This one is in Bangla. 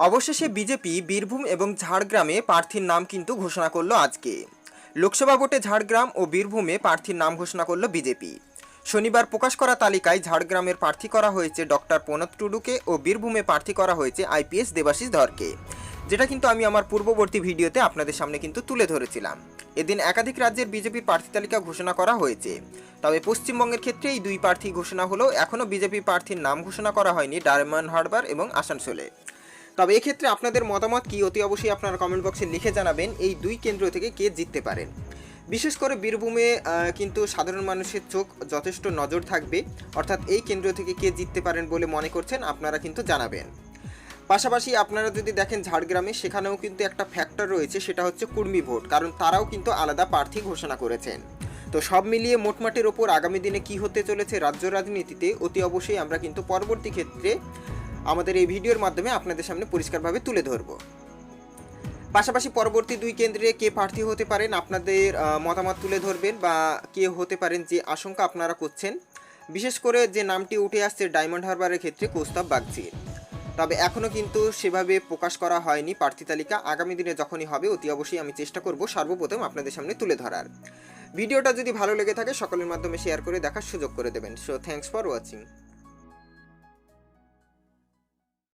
অবশেষে বিজেপি, বীরভূম এবং ঝাড়গ্রামে প্রার্থীর নাম কিন্তু ঘোষণা করল আজকে। লোকসভা ভোটে ঝাড়গ্রাম ও বীরভূমে প্রার্থীর নাম ঘোষণা করল বিজেপি। শনিবার প্রকাশ করা তালিকায় ঝাড়গ্রামের প্রার্থী করা হয়েছে ডক্টর প্রণব টুডুকে ও বীরভূমে প্রার্থী করা হয়েছে আইপিএস দেবাশিস ধরকে। যেটা কিন্তু আমি আমার পূর্ববর্তী ভিডিওতে আপনাদের সামনে কিন্তু তুলে ধরেছিলাম। এদিন একাধিক রাজ্যের বিজেপি প্রার্থী তালিকা ঘোষণা করা হয়েছে। তবে পশ্চিমবঙ্গের ক্ষেত্রে এই দুই প্রার্থী ঘোষণা হলেও এখনও বিজেপি প্রার্থীর নাম ঘোষণা করা হয়নি ডায়মন্ড হারবার এবং আসানসোলে। তবে এক্ষেত্রে আপনাদের মতামত কি? অতি অবশ্যই আপনারা কমেন্ট বক্সে লিখে জানাবেন এই দুই কেন্দ্র থেকে কে জিততে পারেন। বিশেষ করে বীরভূমে কিন্তু সাধারণ মানুষের চোখ যথেষ্ট নজর থাকবে। অর্থাৎ এই কেন্দ্র থেকে কে জিততে পারেন বলে মনে করছেন আপনারা কিন্তু জানাবেন। পাশাপাশি আপনারা যদি দেখেন ঝাড়গ্রামে, সেখানেও কিন্তু একটা ফ্যাক্টর রয়েছে, সেটা হচ্ছে কুর্মী ভোট। কারণ তারাও কিন্তু আলাদা প্রার্থী ঘোষণা করেছেন। তো সব মিলিয়ে মোটমাটের ওপর আগামী দিনে কি হতে চলেছে রাজ্য রাজনীতিতে, অতি অবশ্যই আমরা কিন্তু পরবর্তী ক্ষেত্রে আমাদের এই ভিডিওর মাধ্যমে আপনাদের সামনে পরিষ্কারভাবে তুলে ধরবো। পাশাপাশি পরবর্তী দুই কেন্দ্রে কে প্রার্থী হতে পারেন, আপনাদের মতামত তুলে ধরবেন বা কে হতে পারেন যে আশঙ্কা আপনারা করছেন। বিশেষ করে যে নামটি উঠে আসছে ডায়মন্ড হারবারের ক্ষেত্রে কৌস্তব বাগচির। তবে এখনও কিন্তু সেভাবে প্রকাশ করা হয়নি প্রার্থী তালিকা। আগামী দিনে যখনই হবে, অতি অবশ্যই আমি চেষ্টা করব সর্বপ্রথম আপনাদের সামনে তুলে ধরার। ভিডিওটা যদি ভালো লেগে থাকে, সকলের মাধ্যমে শেয়ার করে দেখার সুযোগ করে দেবেন। So thanks for watching